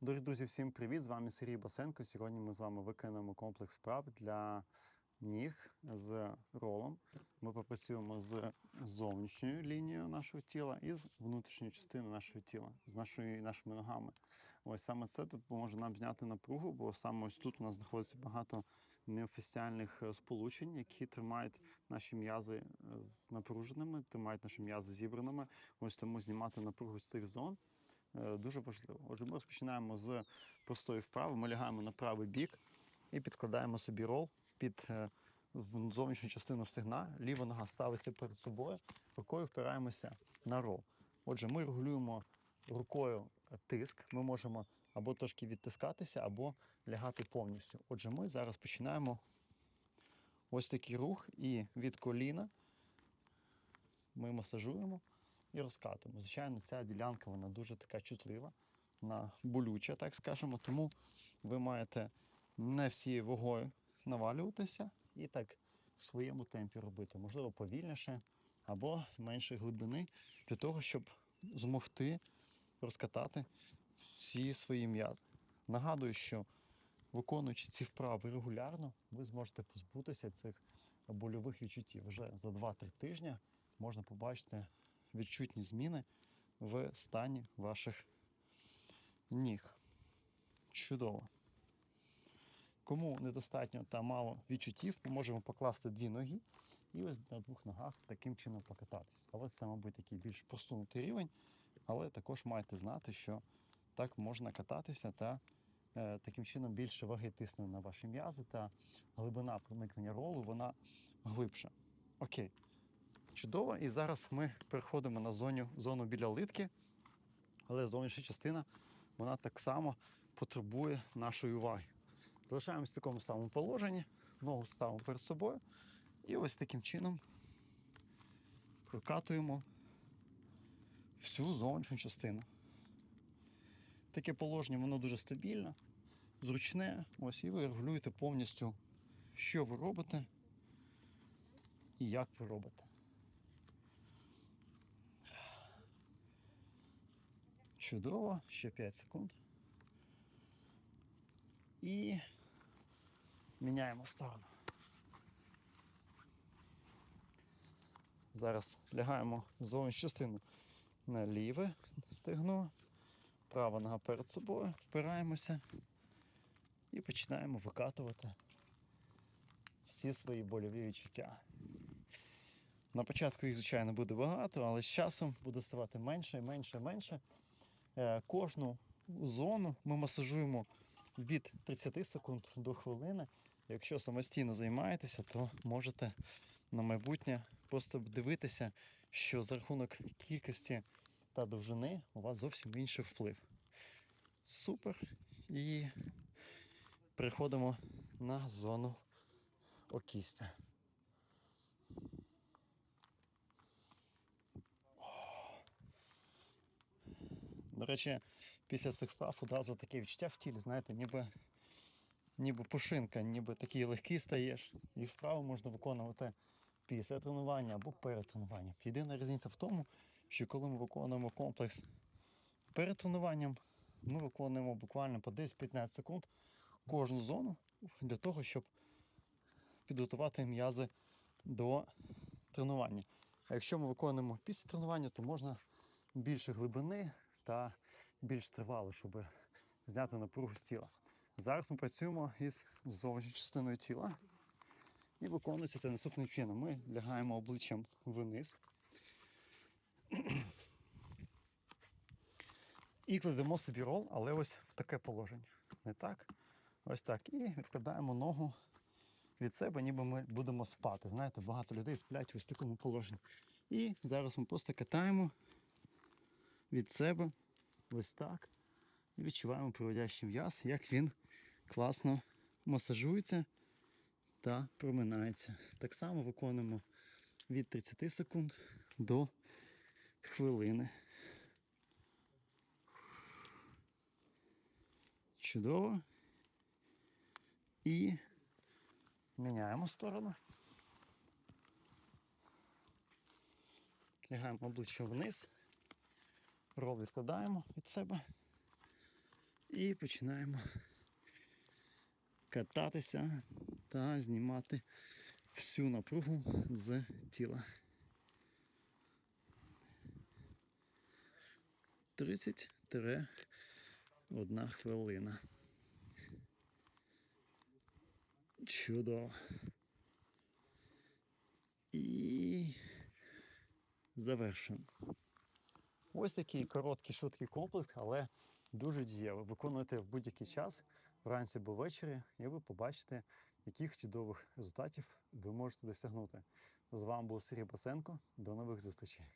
Дорогі друзі, всім привіт! З вами Сергій Басенко. Сьогодні ми з вами виконуємо комплекс вправ для ніг з ролом. Ми попрацюємо з зовнішньою лінією нашого тіла і з внутрішньою частиною нашого тіла, з нашої, нашими ногами. Ось саме це допоможе нам зняти напругу, бо саме ось тут у нас знаходиться багато неофіціальних е, сполучень, які тримають наші м'язи е, з напруженими, тримають наші м'язи зібраними. Ось тому знімати напругу з цих зон дуже важливо. Отже, ми розпочинаємо з простої вправи. Ми лягаємо на правий бік і підкладаємо собі рол під е, зовнішню частину стегна. Ліва нога ставиться перед собою, рукою впираємося на рол. Отже, ми регулюємо рукою тиск. Ми можемо або трошки відтискатися, або лягати повністю. Отже, ми зараз починаємо ось такий рух, і від коліна ми масажуємо і розкатуємо. Звичайно, ця ділянка вона дуже така чутлива, вона болюча, так скажемо. Тому ви маєте не всією вагою навалюватися і так в своєму темпі робити. Можливо, повільніше або меншої глибини, для того, щоб змогти розкатати всі свої м'язи. Нагадую, що виконуючи ці вправи регулярно, ви зможете позбутися цих больових відчуттів. Вже за 2-3 тижні можна побачити відчутні зміни в стані ваших ніг. Чудово. Кому недостатньо та мало відчуттів, ми можемо покласти дві ноги і ось на двох ногах таким чином покататись. Але це, мабуть, такий більш просунутий рівень. Але також маєте знати, що так можна кататися та е, таким чином більше ваги тисне на ваші м'язи та глибина проникнення ролу вона глибша. Окей. Чудово. І зараз ми переходимо на зону, зону біля литки, але зовнішня частина вона так само потребує нашої уваги. Залишаємось в такому самому положенні, ногу ставимо перед собою і ось таким чином прокатуємо всю зовнішню частину. Таке положення, воно дуже стабільне, зручне. Ось і ви регулюєте повністю, що ви робите і як ви робите. Чудово, ще 5 секунд. І міняємо сторону. Зараз лягаємо зовнішню частину на ліве стегно, права нога перед собою, впираємося і починаємо викатувати всі свої больові відчуття. На початку їх, звичайно, буде багато, але з часом буде ставати менше і менше і менше. Е, Кожну зону ми масажуємо від 30 секунд до хвилини. Якщо самостійно займаєтеся, то можете на майбутнє просто дивитися, що за рахунок кількості та довжини у вас зовсім інший вплив. Супер. І переходимо на зону окістя. Речі, після цих вправ одразу таке відчуття в тілі, знаєте, ніби, ніби пушинка, ніби такий легкий стаєш. І вправи можна виконувати після тренування або перед тренуванням. Єдина різниця в тому, що коли ми виконуємо комплекс перед тренуванням, ми виконуємо буквально по 10-15 секунд кожну зону для того, щоб підготувати м'язи до тренування. А якщо ми виконуємо після тренування, то можна більше глибини та більш тривало, щоб зняти напругу з тіла. Зараз ми працюємо із зовнішньою частиною тіла і виконується це наступним чином. Ми лягаємо обличчям вниз і кладемо собі рол, але ось в таке положення. Не так. Ось так. І відкладаємо ногу від себе, ніби ми будемо спати. Знаєте, багато людей сплять ось в такому положенні. І зараз ми просто катаємо від себе ось так. І відчуваємо проводящий м'яз, як він класно масажується та проминається. Так само виконуємо від 30 секунд до хвилини. Чудово. І міняємо сторону. Лягаємо обличчя вниз. Рол відкладаємо від себе. І починаємо кататися та знімати всю напругу з тіла. 30-1 хвилина. Чудово. І завершуємо. Ось такий короткий швидкий комплекс, але дуже дієвий. Виконуєте в будь-який час, вранці або ввечері, і ви побачите, яких чудових результатів ви можете досягнути. З вами був Сергій Басенко. До нових зустрічей.